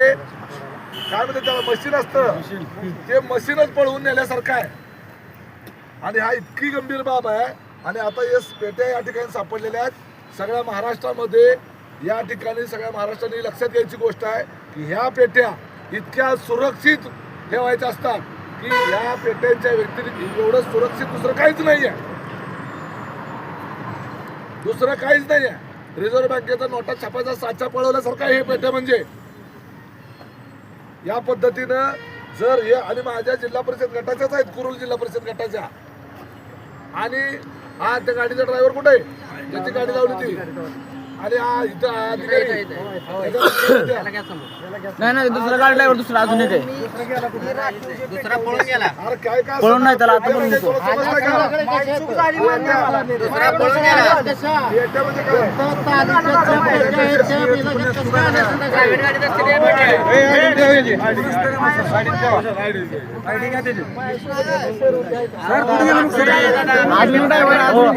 काय म्हणते त्याला मशीन असतं. ते मशीनच पळवून नेल्यासारखं आहे. आणि हा इतकी गंभीर बाब आहे. आणि आता या पेट्या या ठिकाणी सापडलेल्या आहेत. सगळ्या महाराष्ट्रामध्ये या ठिकाणी सगळ्या महाराष्ट्राने लक्षात घ्यायची गोष्ट आहे की ह्या पेट्या इतक्या सुरक्षित ठेवायच्या असतात की ह्या पेट्यांच्या व्यतिरिक्त एवढं सुरक्षित दुसरं काहीच नाही आहे. दुसरं काहीच नाही आहे. रिझर्व्ह बँकेचा नोटा छापायचा साचा पळवल्यासारखं हे पेट्या म्हणजे. या पद्धतीनं जर हे आणि माझ्या जिल्हा परिषद गटाच्याच आहेत कुरुल जिल्हा परिषद गटाच्या. आणि हा त्या गाडीचा ड्रायव्हर कुठे आहे? ज्याची गाडी लावली ती. हा इथं हा अधिकारी. नाही नाही दुसरा काढलाय दुसरा अजून एक आहे दुसरा पळून गेला अरे काय काय पळून नाही त्याला आता म्हणजे? दुसरा पळून गेला पेट्या म्हणजे काय? प्रायव्हेट गाडीत असते ते भेटले. अजून ड्रायव्हर अजून